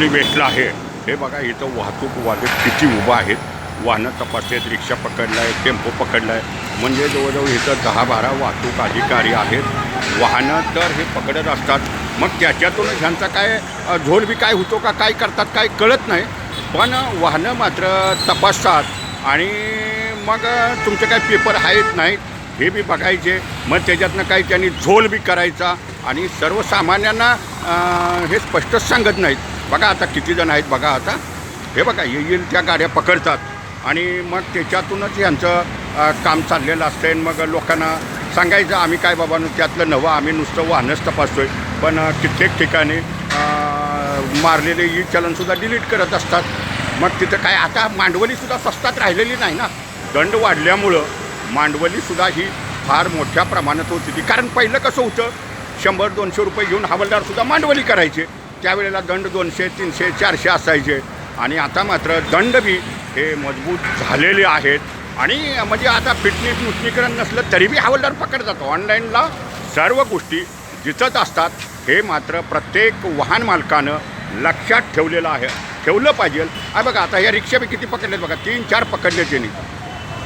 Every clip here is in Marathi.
कांदोली वेस्टला आहे. हे बघा इथं वाहतूक वाहतूक किती उभं आहेत वाहनं तपासतात रिक्षा पकडला आहे टेम्पो पकडला आहे म्हणजे जवळजवळ इथं दहा बारा वाहतूक अधिकारी आहेत. वाहनं तर हे पकडत असतात. मग त्याच्यातूनच ह्यांचा काय झोल बी काय होतो का काय करतात काय कळत नाही. पण वाहनं मात्र तपासतात. आणि मग तुमचे काय पेपर आहेत नाहीत? हे बी बघायचे. मग त्याच्यातनं काही त्यांनी झोल बी करायचा. आणि सर्वसामान्यांना हे स्पष्टच सांगत नाहीत. बघा आता किती जण आहेत बघा आता. हे बघा येईल त्या गाड्या पकडतात. आणि मग त्याच्यातूनच यांचं काम चाललेलं असतं आणि मग लोकांना सांगायचं आम्ही काय बाबा त्यातलं नवं आम्ही नुसतं वाहनच तपासतोय. पण कित्येक ठिकाणी मारलेले ई चलनसुद्धा डिलीट करत असतात. मग तिथं काय आता मांडवलीसुद्धा स्वस्तात राहिलेली नाही ना. दंड वाढल्यामुळं मांडवलीसुद्धा ही फार मोठ्या प्रमाणात होत होती कारण पहिलं कसं होतं शंभर दोनशे रुपये घेऊन हवालदारसुद्धा मांडवली करायचे. त्यावेळेला दंड दोनशे तीनशे चारशे असायचे. आणि आता मात्र दंड बी हे मजबूत झालेले आहेत. आणि म्हणजे आता फिटनेस नुतनीकरण नसलं तरी बी हवालदार जातो ऑनलाईनला सर्व गोष्टी जिचत असतात हे मात्र प्रत्येक वाहन मालकानं लक्षात ठेवलेलं आहे. ठेवलं पाहिजे. आहे बघा आता या रिक्षा बी किती पकडलेत बघा. तीन चार पकडले त्यांनी.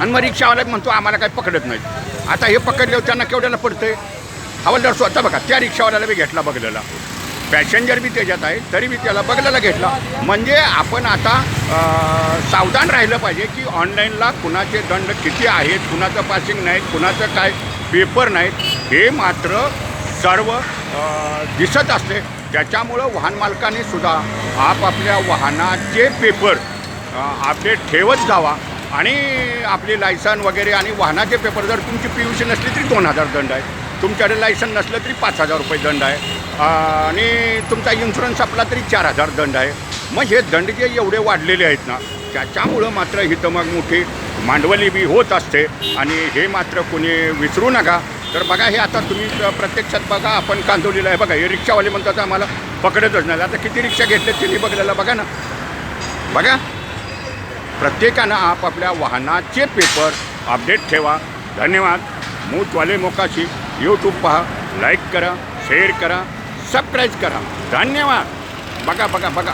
आणि मग रिक्षावाला म्हणतो आम्हाला काही पकडत नाही आता हे पकडल्यावर त्यांना केवढ्याला पडतंय? हवालदार स्वतः बघा त्या रिक्षावाल्याला बी घेतला बघलेला पॅसेंजर बी त्याच्यात आहे तरी बी त्याला बघलेला घेतला. म्हणजे आपण आता सावधान राहिलं पाहिजे की ऑनलाईनला कुणाचे दंड किती आहेत कुणाचं पासिंग नाहीत कुणाचं काय पेपर नाहीत हे मात्र सर्व दिसत असते. त्याच्यामुळं वाहन मालकाने सुद्धा आपापल्या वाहनाचे पेपर अपडेट ठेवत जावा. आणि आपली लायसन वगैरे आणि वाहनाचे पेपर जर तुमची पी यू सी नसली तरी दोन हजार दंड आहे. तुमच्याकडे लायसन नसलं तरी पाच हजार रुपये दंड आहे. आणि तुमचा इन्शुरन्स आपला तरी चार हजार दंड आहे. मग हे दंड जे एवढे वाढलेले आहेत ना त्याच्यामुळं मात्र इथं मग मोठी मांडवली बी होत असते. आणि हे मात्र कोणी विसरू नका. तर बघा हे आता तुम्ही प्रत्यक्षात बघा आपण कांदवलेलं आहे बघा हे रिक्षावाले म्हणतात आम्हाला पकडतच नाही. आता किती रिक्षा घेतले त्यांनी बघलेला बघा ना. बघा. प्रत्येकानं आपापल्या वाहनाचे पेपर अपडेट ठेवा. धन्यवाद. मूतवाले मोकाशी. यूट्यूब पहा. लाईक करा. शेअर करा. सबस्क्राईब करा. धन्यवाद. बघा बघा बघा.